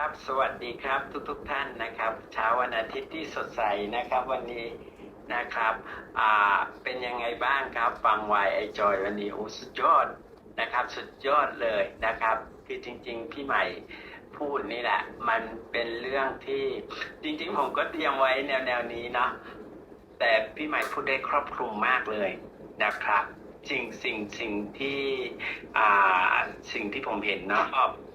ครับ สวัสดีครับทุกทุกท่านนะครับ เช้าวันอาทิตย์ที่สดใสนะครับ วันนี้นะครับอ่าเป็นยังไงบ้างครับ ฟังวายไอจอยวันนี้โอ้สุดยอดนะครับ สุดยอดเลยนะครับ คือจริง ๆ พี่ใหม่พูดนี่แหละ มันเป็นเรื่องที่จริง ๆ ผมก็เตรียมไว้แนวๆนี้เนาะแต่พี่ใหม่พูดได้ครอบคลุมมากเลยนะครับ สิ่งสิ่งสิ่งที่อ่าสิ่งที่ผมเห็นเนาะ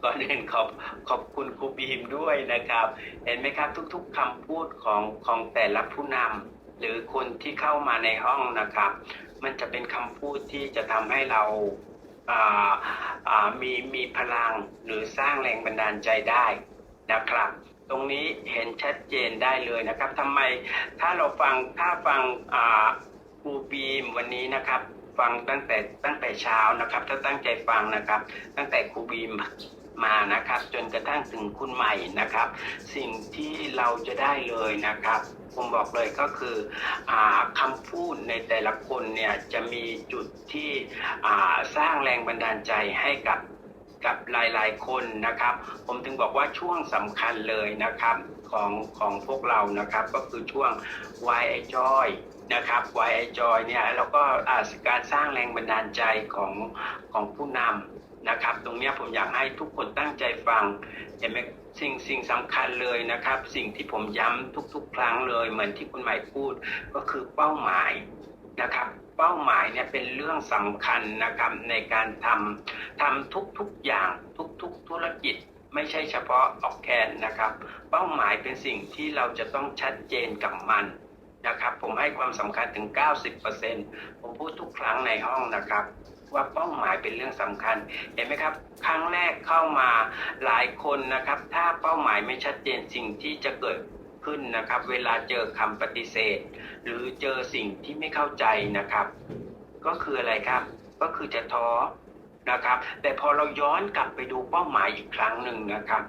ก่อนอื่นขอบขอบคุณครูบีมด้วยนะครับ เห็นไหมครับทุก ๆคำพูดของของแต่ละผู้นำหรือคนที่เข้ามาในห้องนะครับ มันจะเป็นคำพูดที่จะทำให้เรามีมีพลังหรือสร้างแรงบันดาลใจได้นะครับ ตรงนี้เห็นชัดเจนได้เลยนะครับทำไมถ้าเราฟังถ้าฟังครูบีมวันนี้นะครับ ฟังตั้งแต่ตั้งแต่เช้านะครับ ถ้าตั้งใจฟังนะครับ ตั้งแต่ครูบีมมานะครับจนกระทั่งถึงคุณใหม่นะครับ สิ่งที่เราจะได้เลยนะครับผมบอกเลยก็คืออคำพูดในแต่ละคนเนี่ยจะมีจุดที่สร้างแรงบันดาลใจให้กับกับหลายๆคนนะครับ ผมถึงบอกว่าช่วงสำคัญเลยนะครับของของพวกเรานะครับ ก็คือช่วง Why I Joy นะครับ Why I Joy เนี่ยแล้วก็การสร้างแรงบันดาลใจของของผู้นำนะครับ ตรงนี้ผมอยากให้ทุกคนตั้งใจฟังเห็นไหมสิ่งสิ่งสำคัญเลยนะครับ สิ่งที่ผมย้ำทุก ๆ ครั้งเลย เหมือนที่คุณหมายพูดก็คือเป้าหมายนะครับเป้าหมายเนี่ยเป็นเรื่องสำคัญนะครับในการทำทำทุกๆอย่างทุกๆธุรกิจไม่ใช่เฉพาะออกแคนนะครับ เป้าหมายเป็นสิ่งที่เราจะต้องชัดเจนกับมัน นะครับ ผมให้ความสำคัญถึง 90%ผมพูดทุกครั้งในห้องนะครับ ว่าเป้าหมายเป็นเรื่องสำคัญ เห็นไหมครับ ครั้งแรกเข้ามาหลายคนนะครับ ถ้าเป้าหมายไม่ชัดเจนสิ่งที่จะเกิดขึ้นนะครับ เวลาเจอคำปฏิเสธ หรือเจอสิ่งที่ไม่เข้าใจนะครับ ก็คืออะไรครับ ก็คือจะท้อนะครับ แต่พอเราย้อนกลับไปดูเป้าหมายอีกครั้งหนึ่งนะครับ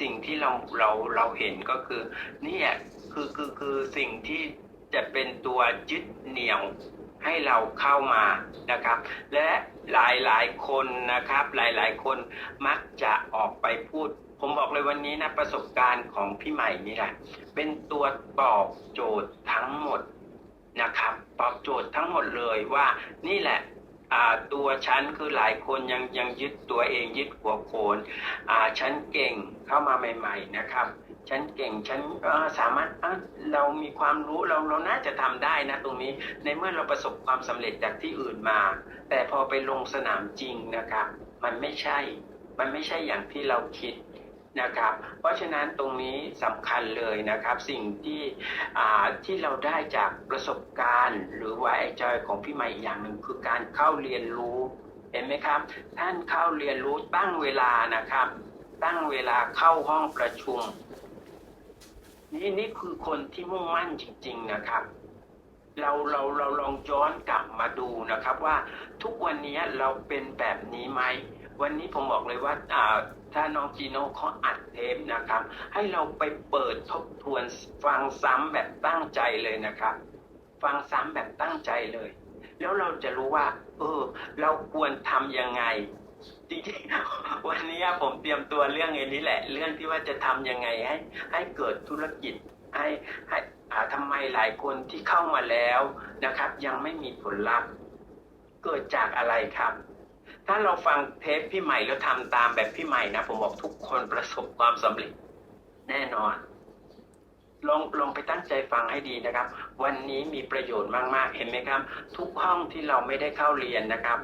สิ่งที่เราเราเราเห็นก็คือนี่ คือคือคือสิ่งที่จะเป็นตัวยึดเหนี่ยวให้เราเข้ามานะครับ และหลายหลายคนนะครับ หลายหลายคนมักจะออกไปพูด ผมบอกเลยวันนี้นะประสบการณ์ของพี่ใหม่นี่แหละเป็นตัวตอบโจทย์ทั้งหมดนะครับ ตอบโจทย์ทั้งหมดเลยว่านี่แหละตัวฉันคือหลายคนยังยังยึดตัวเองยึดหัวโขนฉันเก่งเข้ามาใหม่ ๆ นะครับ ฉันเก่งฉันสามารถเรามีความรู้เราเราน่าจะทำได้นะตรงนี้ในเมื่อเราประสบความสำเร็จจากที่อื่นมา แต่พอไปลงสนามจริงนะครับ มันไม่ใช่ มันไม่ใช่อย่างที่เราคิดนะครับ เพราะฉะนั้นตรงนี้สำคัญเลยนะครับ สิ่งที่ที่เราได้จากประสบการณ์ หรือว่าไอจอยของพี่ใหม่อีกอย่างหนึ่งคือการเข้าเรียนรู้เห็นไหมครับ ท่านเข้าเรียนรู้ตั้งเวลานะครับ ตั้งเวลาเข้าห้องประชุม นี่นี่คือคนที่มุ่งมั่นจริง ๆนะครับ เราเราเราลองย้อนกลับมาดูนะครับว่าทุกวันนี้เราเป็นแบบนี้ไหมวันนี้ผมบอกเลยว่าถ้าน้องจีโน่เขาอัดเทปนะครับ ให้เราไปเปิดทบทวนฟังซ้ำแบบตั้งใจเลยนะครับ ฟังซ้ำแบบตั้งใจเลย แล้วเราจะรู้ว่า เออ เราควรทำยังไง จริงๆวันนี้ผมเตรียมตัวเรื่องไอ้นี้แหละ เรื่องที่ว่าจะทำยังไงให้ให้เกิดธุรกิจให้ให้อ่าทำไมหลายคนที่เข้ามาแล้วนะครับ ยังไม่มีผลลัพธ์ เกิดจากอะไรครับ ถ้าเราฟังเทปพี่ใหม่แล้วทำตามแบบพี่ใหม่นะ ผมบอกทุกคนประสบความสำเร็จแน่นอนลองลองไปตั้งใจฟังให้ดีนะครับ วันนี้มีประโยชน์มาก ๆ เห็นไหมครับ ทุกห้องที่เราไม่ได้เข้าเรียนนะครับ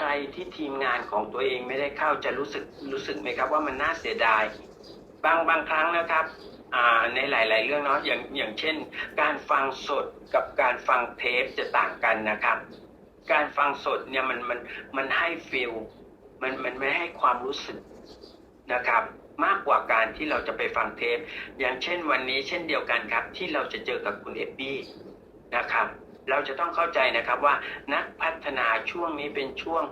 ใครที่ทีมงานของตัวเองไม่ได้เข้าจะรู้สึกรู้สึกไหมครับว่ามันน่าเสียดาย บางบางครั้งนะครับในหลาย ๆ เรื่องเนาะอย่างอย่างเช่น การฟังสดกับการฟังเทปจะต่างกันนะครับ การฟังสดเนี่ยมันมันมันให้ฟิลมันมันไม่ให้ความรู้สึกนะครับ มากกว่าการที่เราจะไปฟังเทป อย่างเช่นวันนี้เช่นเดียวกันครับ ที่เราจะเจอกับคุณเอฟบี้นะครับ เราจะต้องเข้าใจนะครับว่านักพัฒนาช่วงนี้เป็นช่วง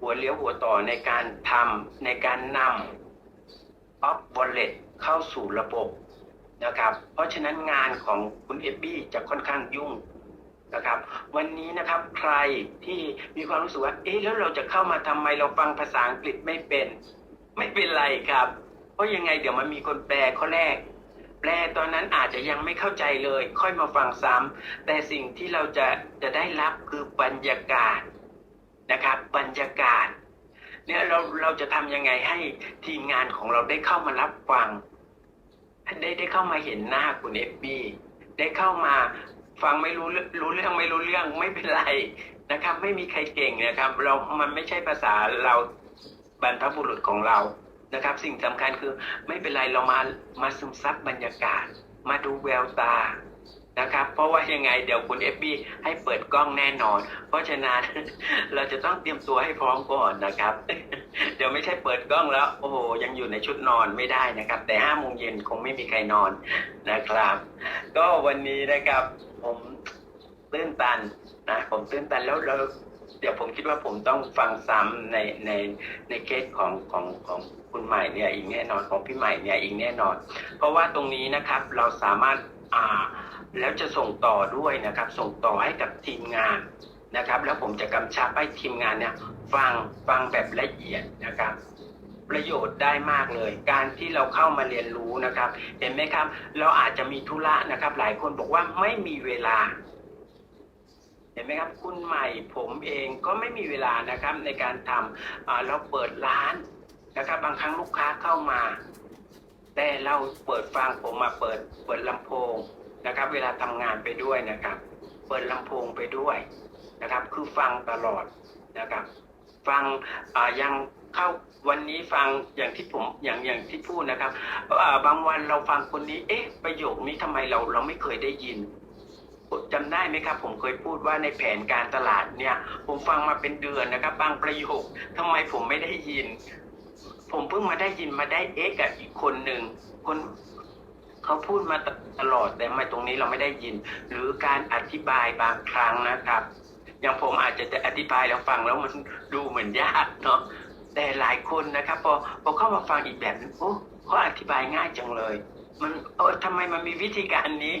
หัวเลี้ยวหัวต่อในการทำในการนำออฟวอลเล็ตเข้าสู่ระบบนะครับ เพราะฉะนั้นงานของคุณเอฟบี้จะค่อนข้างยุ่งนะครับ วันนี้นะครับใครที่มีความรู้สึกว่า เอ๊ะแล้วเราจะเข้ามาทำไมเราฟังภาษาอังกฤษไม่เป็น ไม่เป็นไรครับ เพราะยังไงเดี๋ยวมันมีคนแปลข้อแรก แปลตอนนั้นอาจจะยังไม่เข้าใจเลย ค่อยมาฟังซ้ำแต่สิ่งที่เราจะจะได้รับคือบรรยากาศนะครับ บรรยากาศเนี่ยเราเราจะทำยังไงให้ทีมงานของเราได้เข้ามารับฟัง ได้ได้เข้ามาเห็นหน้าคุณเอฟบีได้เข้ามาฟังไม่รู้เรื่องรู้เรื่องไม่รู้เรื่องไม่เป็นไรนะครับ ไม่มีใครเก่งนะครับ เรามันไม่ใช่ภาษาเราบรรพบุรุษของเรา นะครับ สิ่งสำคัญคือไม่เป็นไรเรามามาซึมซับบรรยากาศ มาดูแววตานะครับ เพราะว่ายังไงเดี๋ยวคุณเอฟบีให้เปิดกล้องแน่นอน เพราะฉะนั้นเราจะต้องเตรียมตัวให้พร้อมก่อนนะครับ เดี๋ยวไม่ใช่เปิดกล้องแล้ว โอ้โหยังอยู่ในชุดนอนไม่ได้นะครับ แต่ห้าโมงเย็นคงไม่มีใครนอนนะครับ ก็วันนี้นะครับ ผมตื้นตันนะผมตื้นตันแล้วแล้วเดี๋ยวผมคิดว่าผมต้องฟังซ้ำในในในเคสของของของ คุณใหม่เนี่ยอีกแน่นอนของพี่ใหม่เนี่ยอีกแน่นอน เพราะว่าตรงนี้นะครับเราสามารถอ่าแล้วจะส่งต่อด้วยนะครับ ส่งต่อให้กับทีมงานนะครับ แล้วผมจะกำชับให้ทีมงานเนี่ยฟังฟังแบบละเอียดนะครับ ประโยชน์ได้มากเลย การที่เราเข้ามาเรียนรู้นะครับ เห็นไหมครับ เราอาจจะมีธุระนะครับ หลายคนบอกว่าไม่มีเวลาเห็นไหมครับ คุณใหม่ผมเองก็ไม่มีเวลานะครับในการทำเราเปิดร้าน นะครับบางครั้งลูกค้าเข้ามา แต่เราเปิดฟังผมมาเปิดเปิดลำโพงนะครับ เวลาทำงานไปด้วยนะครับ เปิดลำโพงไปด้วยนะครับ คือฟังตลอดนะครับ ฟังยังเข้าวันนี้ฟังอย่างที่ผมอย่างอย่างที่พูดนะครับบางวันเราฟังคนนี้ เอ๊ะ ประโยคนี้ทำไมเราเราไม่เคยได้ยินจำได้ไหมครับ ผมเคยพูดว่าในแผนการตลาดเนี่ย ผมฟังมาเป็นเดือนนะครับ บางประโยคทำไมผมไม่ได้ยิน ผมเพิ่งมาได้ยินมาได้เอ๊ะกับอีกคนหนึ่งคนเขาพูดมาตลอดแต่ทำไมตรงนี้เราไม่ได้ยิน หรือการอธิบายบางครั้งนะครับ อย่างผมอาจจะจะอธิบายแล้วฟังแล้วมันดูเหมือนยากเนาะแต่หลายคนนะครับพอพอเข้ามาฟังอีกแบบนึงโอ้เขาอธิบายง่ายจังเลย มันเออทำไมมันมีวิธีการนี้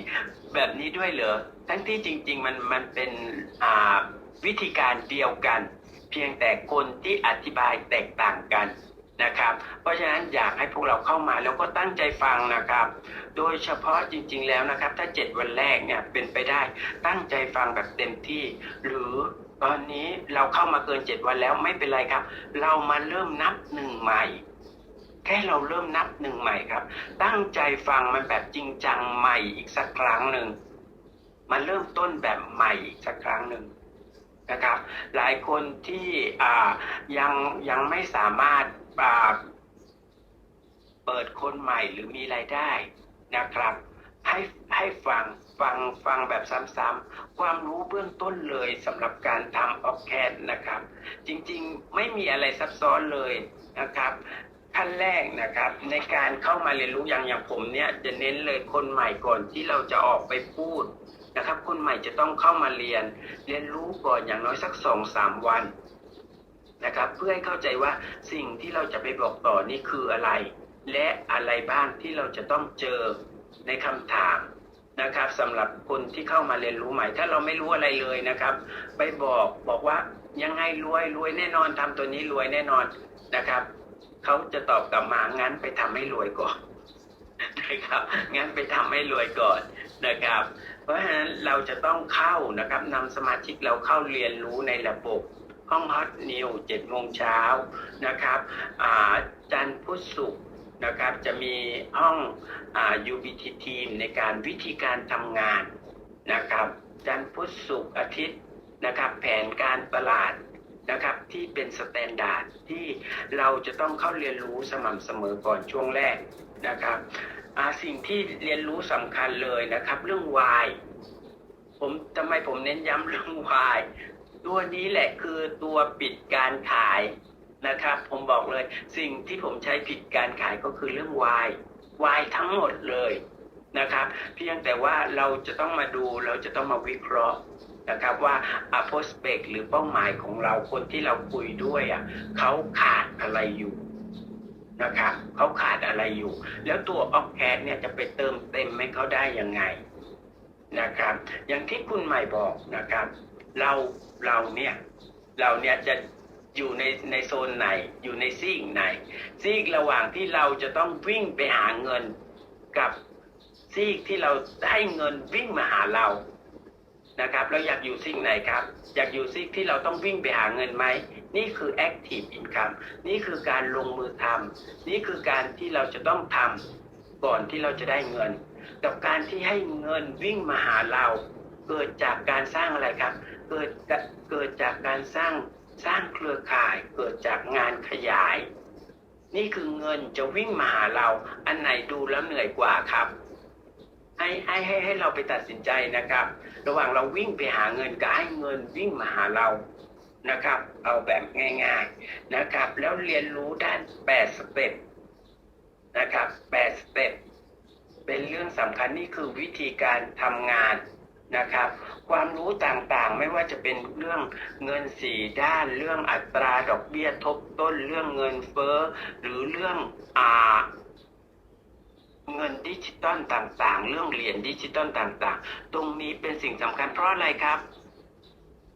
แบบนี้ด้วยเหรอทั้งที่จริง ๆ มันมันเป็นอ่าวิธีการเดียวกัน เพียงแต่คนที่อธิบายแตกต่างกัน นะครับ เพราะฉะนั้นอยากให้พวกเราเข้ามาแล้วก็ตั้งใจฟังนะครับ โดยเฉพาะจริง ๆ แล้วนะครับ ถ้าเจ็ดวันแรกเนี่ยเป็นไปได้ตั้งใจฟังแบบเต็มที่ หรือตอนนี้เราเข้ามาเกินเจ็ดวันแล้วไม่เป็นไรครับ เรามาเริ่มนับหนึ่งใหม่ แค่เราเริ่มนับหนึ่งใหม่ครับ ตั้งใจฟังมันแบบจริงจังใหม่อีกสักครั้งหนึ่งมันเริ่มต้นแบบใหม่อีกสักครั้งหนึ่งนะครับ หลายคนที่อ่ายังยังไม่สามารถ อ่าเปิดคนใหม่หรือมีรายได้นะครับ ให้ให้ฟังฟังฟังแบบซ้ำๆความรู้เบื้องต้นเลยสำหรับการทำออฟแคดนะครับ จริงๆไม่มีอะไรซับซ้อนเลยนะครับขั้นแรกนะครับในการเข้ามาเรียนรู้อย่างอย่างผมเนี่ยจะเน้นเลยคนใหม่ก่อนที่เราจะออกไปพูดนะครับ คนใหม่จะต้องเข้ามาเรียน เรียนรู้ก่อนอย่างน้อยสักสองสามวัน นะครับเพื่อให้เข้าใจว่าสิ่งที่เราจะไปบอกต่อนี่คืออะไร และอะไรบ้างที่เราจะต้องเจอในคำถามนะครับสำหรับคนที่เข้ามาเรียนรู้ใหม่ ถ้าเราไม่รู้อะไรเลยนะครับ ไปบอกบอกว่ายังไงรวยรวยแน่นอนทำตัวนี้รวยแน่นอนนะครับเขาจะตอบกลับมางั้นไปทำให้รวยก่อนนะครับงั้นไปทำให้รวยก่อนนะครับ เพราะฉะนั้นเราจะต้องเข้านะครับนำสมาชิกเราเข้าเรียนรู้ในระบบ ห้องฮอตนิวเจ็ดโมงเช้านะครับจันทร์พุธศุกร์นะครับจะมีห้องอ UBT team ในการวิธีการทำงานนะครับจันทร์พุธศุกร์อาทิตย์นะครับแผนการตลาดนะครับที่เป็นสแตนดาร์ดที่เราจะต้องเข้าเรียนรู้สม่ำเสมอก่อนช่วงแรกนะครับสิ่งที่เรียนรู้สำคัญเลยนะครับ เรื่อง why ผมทำไมผมเน้นย้ำเรื่อง why ตัวนี้แหละคือตัวปิดการขายนะครับ ผมบอกเลย สิ่งที่ผมใช้ผิดการขายก็คือเรื่อง why why ทั้งหมดเลยนะครับ เพียงแต่ว่าเราจะต้องมาดูเราจะต้องมาวิเคราะห์นะครับว่าอ่า prospect หรือเป้าหมายของเราคนที่เราคุยด้วยอะเขาขาดอะไรอยู่นะครับเขาขาดอะไรอยู่ แล้วตัว o f c a d เนี่ยจะไปเติมเต็มให้เขาได้ยังไงนะครับ อย่างที่คุณใหม่บอกนะครับ เราเราเนี่ยเราเนี่ยจะอยู่ในในโซนไหนอยู่ในซีกไหน ซีกระหว่างที่เราจะต้องวิ่งไปหาเงินกับซีกที่เราได้เงินวิ่งมาหาเรานะครับเราอยากอยู่ซีกไหนครับ อยากอยู่ซีกที่เราต้องวิ่งไปหาเงินไหมนี่คือ active income นี่คือการลงมือทำนี่คือการที่เราจะต้องทำก่อนที่เราจะได้เงิน กับการที่ให้เงินวิ่งมาหาเรา เกิดจากการสร้างอะไรครับ เกิดจากเกิดจากการสร้างสร้างเครือข่ายเกิดจากงานขยาย นี่คือเงินจะวิ่งมาหาเรา อันไหนดูแล้วเหนื่อยกว่าครับให้ให้ให้ให้เราไปตัดสินใจนะครับ ระหว่างเราวิ่งไปหาเงินกับให้เงินวิ่งมาหาเรานะครับ เอาแบบง่าย ๆนะครับ แล้วเรียนรู้ด้านแปดสเต็ปนะครับแปดสเต็ปเป็นเรื่องสำคัญนี่คือวิธีการทำงาน นะครับ ความรู้ต่างๆ ไม่ว่าจะเป็นเรื่องเงินสี่ด้าน เรื่องอัตราดอกเบี้ยทบต้น เรื่องเงินเฟ้อ หรือเรื่องอ่าเงินดิจิตอลต่างๆ เรื่องเหรียญดิจิตอลต่างๆ ตรงนี้เป็นสิ่งสำคัญเพราะอะไรครับ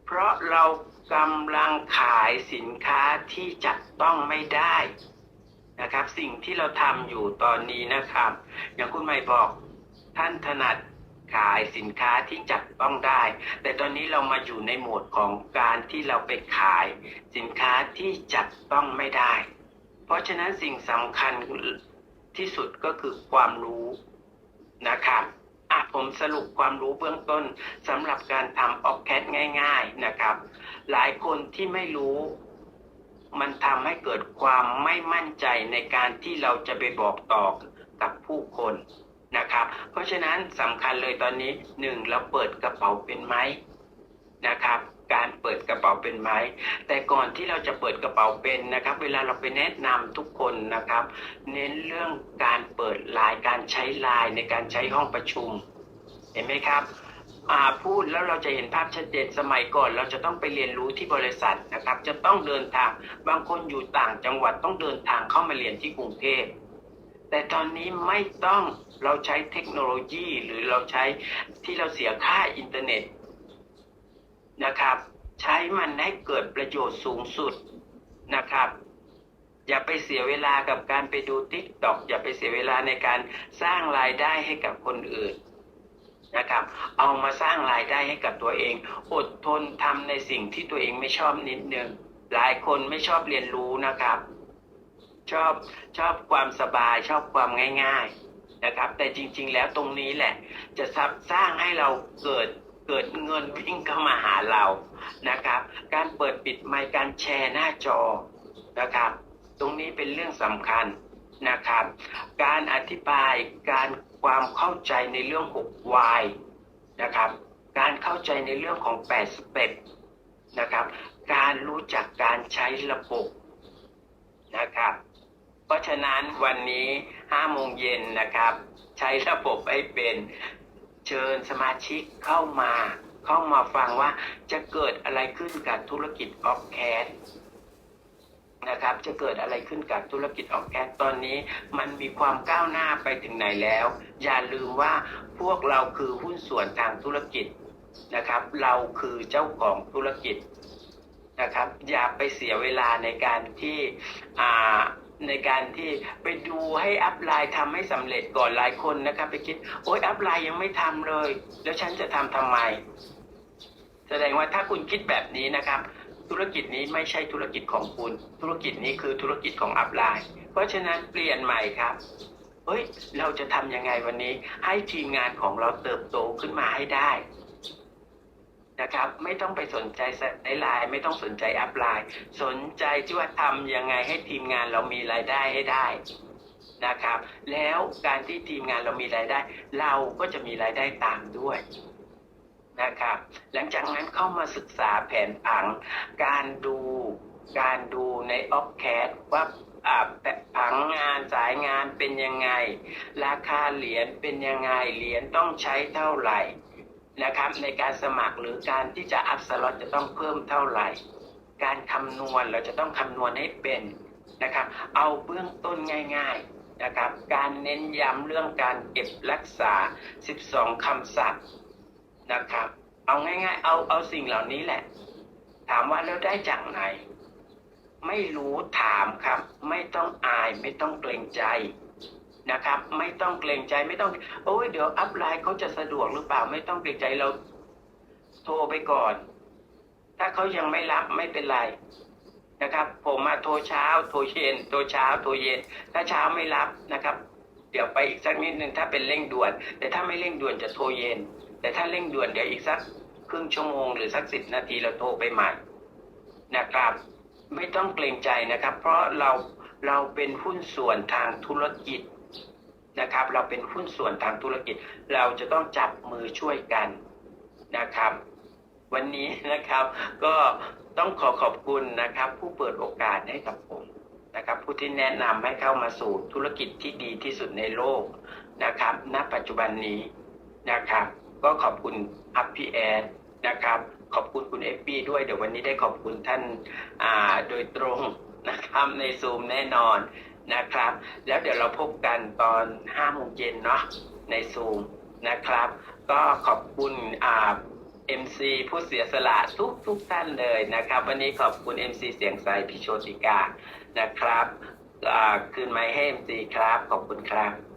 เพราะเรากำลังขายสินค้าที่จับต้องไม่ได้นะครับ สิ่งที่เราทำอยู่ตอนนี้นะครับ อย่างคุณไม่บอกท่านถนัด ขายสินค้าที่จับต้องได้ แต่ตอนนี้เรามาอยู่ในโหมดของการที่เราไปขาย สินค้าที่จับต้องไม่ได้ เพราะฉะนั้นสิ่งสำคัญที่สุดก็คือความรู้นะครับอะผมสรุปความรู้เบื้องต้นสำหรับการทำออกแคทง่าย ๆนะครับ หลายคนที่ไม่รู้ มันทำให้เกิดความไม่มั่นใจในการที่เราจะไปบอกต่อกับผู้คน นะครับ เพราะฉะนั้นสำคัญเลยตอนนี้หนึ่งเราเปิดกระเป๋าเป็นไหมนะครับ การเปิดกระเป๋าเป็นไหมแต่ก่อนที่เราจะเปิดกระเป๋าเป็นนะครับ เวลาเราไปแนะนำทุกคนนะครับ เน้นเรื่องการเปิดไลน์การใช้ไลน์ในการใช้ห้องประชุม เห็นไหมครับอาพูดแล้วเราจะเห็นภาพชัดเจนสมัยก่อน เราจะต้องไปเรียนรู้ที่บริษัทนะครับ จะต้องเดินทางบางคนอยู่ต่างจังหวัดต้องเดินทางเข้ามาเรียนที่กรุงเทพ แต่ตอนนี้ไม่ต้องเราใช้เทคโนโลยีหรือเราใช้ที่เราเสียค่าอินเทอร์เน็ตนะครับ ใช้มันให้เกิดประโยชน์สูงสุดนะครับ อย่าไปเสียเวลากับการไปดูทิกตอกอย่าไปเสียเวลาในการสร้างรายได้ให้กับคนอื่นนะครับ เอามาสร้างรายได้ให้กับตัวเอง อดทนทำในสิ่งที่ตัวเองไม่ชอบนิดนึงหลายคนไม่ชอบเรียนรู้นะครับ ชอบชอบความสบายชอบความง่าย ๆนะครับ แต่จริง ๆ แล้วตรงนี้แหละ จะสร้างให้เราเกิดเกิดเงินวิ่งเข้ามาหาเรานะครับ การเปิดปิดไมค์การแชร์หน้าจอนะครับ ตรงนี้เป็นเรื่องสำคัญนะครับ การอธิบายการความเข้าใจในเรื่อง6 Y นะครับ การเข้าใจในเรื่องของ8สเต็ปนะครับ การรู้จักการใช้ระบบนะครับ เพราะฉะนั้นวันนี้5โมงเย็นนะครับ ใช้ระบบให้เป็นเชิญสมาชิกเข้ามา เข้ามาฟังว่าจะเกิดอะไรขึ้นกับธุรกิจออฟแคสนะครับ จะเกิดอะไรขึ้นกับธุรกิจออฟแคสตอนนี้ มันมีความก้าวหน้าไปถึงไหนแล้ว อย่าลืมว่าพวกเราคือหุ้นส่วนทางธุรกิจนะครับ เราคือเจ้าของธุรกิจนะครับ อย่าไปเสียเวลาในการที่อ่า ในการที่ไปดูให้อัพไลน์ทำให้สำเร็จก่อนหลายคนนะครับ ไปคิด โอ๊ยอัพไลน์ยังไม่ทำเลย แล้วฉันจะทำทำไม แสดงว่าถ้าคุณคิดแบบนี้นะครับ ธุรกิจนี้ไม่ใช่ธุรกิจของคุณ ธุรกิจนี้คือธุรกิจของอัพไลน์ เพราะฉะนั้นเปลี่ยนใหม่ครับเฮ้ย เราจะทำยังไงวันนี้ ให้ทีมงานของเราเติบโตขึ้นมาให้ได้ นะครับ ไม่ต้องไปสนใจในไลน์ไม่ต้องสนใจอัพไลน์สนใจที่ว่าทำยังไงให้ทีมงานเรามีรายได้ให้ได้นะครับ แล้วการที่ทีมงานเรามีรายได้ เราก็จะมีรายได้ตามด้วยนะครับ หลังจากนั้นเข้ามาศึกษาแผนผัง การดูการดูในออฟแคดว่าผังงานสายงานเป็นยังไง ราคาเหรียญเป็นยังไง เหรียญต้องใช้เท่าไหร่ นะครับในการสมัครหรือการที่จะอัพสล็อตจะต้องเพิ่มเท่าไหร่ การคำนวณเราจะต้องคำนวณให้เป็นนะครับ เอาเบื้องต้นง่าย ๆนะครับ การเน้นย้ำเรื่องการเก็บรักษา 12 คำศัพท์นะครับ เอาง่าย ๆ เอาเอาสิ่งเหล่านี้แหละ ถามว่าแล้วได้จากไหน ไม่รู้ถามครับ ไม่ต้องอายไม่ต้องเกรงใจ นะครับ ไม่ต้องเกรงใจไม่ต้อง โอ้ยเดี๋ยวอัพไลน์เขาจะสะดวกหรือเปล่าไม่ต้องเกรงใจเรา โทรไปก่อน ถ้าเขายังไม่รับไม่เป็นไรนะครับ ผมมาโทรเช้า โทรเย็นโทรเช้าโทรเย็น ถ้าเช้าไม่รับนะครับ เดี๋ยวไปอีกสักนิดนึงถ้าเป็นเร่งด่วน แต่ถ้าไม่เร่งด่วนจะโทรเย็น แต่ถ้าเร่งด่วนเดี๋ยวอีกสักครึ่งชั่วโมงหรือสักสิบนาทีเราโทรไปใหม่นะครับ ไม่ต้องเกรงใจนะครับ เพราะเราเราเป็นหุ้นส่วนทางธุรกิจ นะครับ เราเป็นหุ้นส่วนทางธุรกิจ เราจะต้องจับมือช่วยกันนะครับ วันนี้นะครับก็ต้องขอขอบคุณนะครับ ผู้เปิดโอกาสให้กับผมนะครับ ผู้ที่แนะนำให้เข้ามาสู่ธุรกิจที่ดีที่สุดในโลกนะครับ ณ ปัจจุบันนี้นะครับ ก็ขอบคุณอัพพีแอนนะครับ ขอบคุณคุณเอฟปีด้วยเดี๋ยววันนี้ได้ขอบคุณท่านอ่าโดยตรงนะครับในซูมแน่นอน นะครับ แล้วเดี๋ยวเราพบกันตอน5โมงเย็นเนาะในซูมนะครับ ก็ขอบคุณอ่า MC ผู้เสียสละทุกทุกท่านเลยนะครับ วันนี้ขอบคุณ MC เสียงใสพิโชติกานะครับอ่าคืนไม้ให้ MC ครับ ขอบคุณครับ